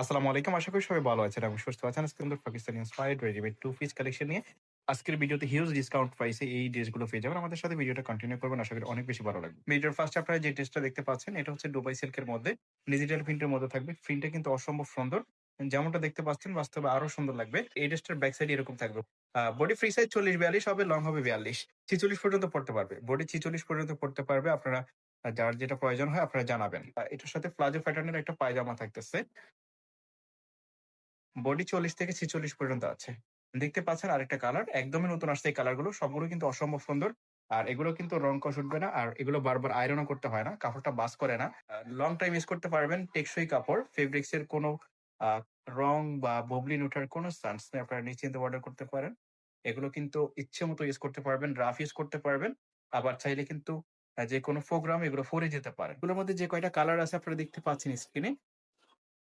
আসসালামু আলাইকুম। আশা করি সবাই ভালো আছেন এবং সুস্থ আছেন। আজকে আমাদের Pakistani inspired readymade two piece collection নিয়ে আজকের ভিডিওতে হিউজ ডিসকাউন্ট প্রাইসে এই ড্রেসগুলো পেয়ে যাবেন। আমাদের সাথে ভিডিওটা কন্টিনিউ করবেন। আশা করি অনেক বেশি ভালো লাগবে। ভিডিওর ফার্স্ট আপনারা যে ড্রেসটা দেখতে পাচ্ছেন, এটা হচ্ছে দুবাই সিল্কের মধ্যে। ডিজিটাল প্রিন্টের মধ্যে থাকবে। প্রিন্টটা কিন্তু অসম্ভব সুন্দর। যেমনটা দেখতে পাচ্ছেন, বাস্তবে আরও সুন্দর লাগবে। এই ড্রেসটার ব্যাক সাইড এরকম থাকবে। বডি ফ্রি সাইজ চল্লিশ, বিয়াল্লিশ হবে লং হবে বিয়াল্লিশ। ছিচল্লিশ পর্যন্ত পড়তে পারবে। বডি ছিচল্লিশ পর্যন্ত পড়তে পারবে। আপনারা, যার যেটা প্রয়োজন হয়, আপনারা জানাবেন। এটার সাথে প্লাজো প্যাটার্নের একটা পায়জামা থাকতেছে। বডি চল্লিশ থেকে ছেচল্লিশ পর্যন্ত আছে। দেখতে পাচ্ছেন আরেকটা কালার একদমই নতুন আসছে এই কালারগুলো। সবগুলো কিন্তু অসম্ভব সুন্দর। আর এগুলো কিন্তু রং কষ উঠবে না। আর এগুলো বারবার আয়রনও করতে হয় না, কাপড়টা বাস করে না। লং টাইম ইউজ করতে পারবেন টেকসই কাপড়। ফেব্রিক্স এর কোনো রং বা ববলিন ওঠার কোনো চান্স নেই। আপনারা নিশ্চিন্তে অর্ডার করতে পারেন। এগুলো কিন্তু ইচ্ছে মতো ইউজ করতে পারবেন রাফ ইউজ করতে পারবেন। আবার চাইলে কিন্তু যে কোনো প্রোগ্রাম এগুলো ফরে যেতে পারে এগুলোর মধ্যে যে কয়টা কালার আছে আপনারা দেখতে পাচ্ছেন স্ক্রিনে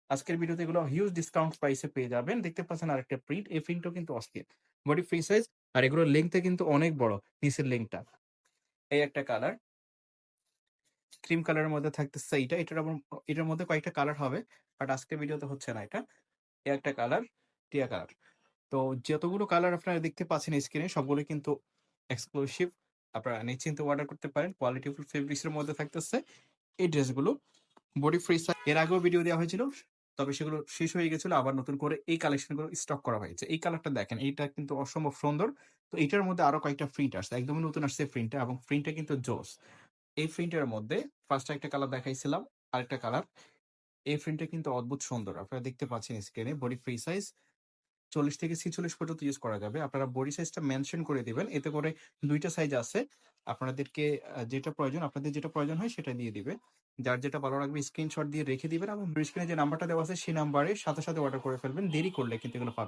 আজকের ভিডিওতে এগুলো হিউজ ডিসকাউন্ট প্রাইসে পেয়ে যাবেন। দেখতে পাচ্ছেন আরেকটা প্রিন্ট এই প্রিন্টও কিন্তু অস্থির। বডি ফ্রি সাইজ আর এগুলোর লেংথটা কিন্তু অনেক বড়, নিচের লেংথটা এই একটা কালার ক্রিম কালারের মধ্যে থাকতেছে এইটা। এটার আবার, এটার মধ্যে কয়েকটা কালার হবে বাট আজকের ভিডিওতে হচ্ছে না এটা। এই একটা কালার টিয়া কালার তো যতগুলো কালার আপনারা দেখতে পাচ্ছেন স্ক্রিনে সবগুলো কিন্তু এক্সক্লুসিভ আপনারা নিশ্চিন্তে অর্ডার করতে পারেন। কোয়ালিটিফুল ফেব্রিক্স এর মধ্যে থাকতেছে। এই ড্রেসগুলো বডি ফ্রি সাইজ এর আগেও ভিডিও দেওয়া হয়েছিল। তবে সেগুলো শেষ হয়ে গেছিল, আবার নতুন করে এই কালেকশনগুলো স্টক করা হয়েছে। এই কালারটা দেখেন, এইটা কিন্তু অসম্ভব সুন্দর। তো এটার মধ্যে আরও কয়েকটা প্রিন্ট আসছে, একদমই নতুন আসছে প্রিন্টটা এবং প্রিন্টটা কিন্তু জোস। এই প্রিন্টের মধ্যে ফার্স্ট একটা কালার দেখাইছিলাম, আরেকটা কালার এই প্রিন্টটা কিন্তু অদ্ভুত সুন্দর, আপনারা দেখতে পাচ্ছেন স্ক্রিনে বডি ফ্রি সাইজ চল্লিশ থেকে ছিচল্লিশ পর্যন্ত ইউজ করা যাবে। আপনারা বডি সাইজটা মেনশন করে দিবেন। এতে করে দুইটা সাইজ আছে। আপনাদেরকে যেটা প্রয়োজন, আপনাদের যেটা প্রয়োজন হয় সেটা দিয়ে দিবে। যার যেটা ভালো লাগবে স্ক্রিনশট দিয়ে রেখে দিবেন এবং স্ক্রিনে যে নাম্বারটা দেওয়া আছে সেই নাম্বারে সাথে সাথে অর্ডার করে ফেলবেন। দেরি করলে কিন্তু এগুলো পাবেন।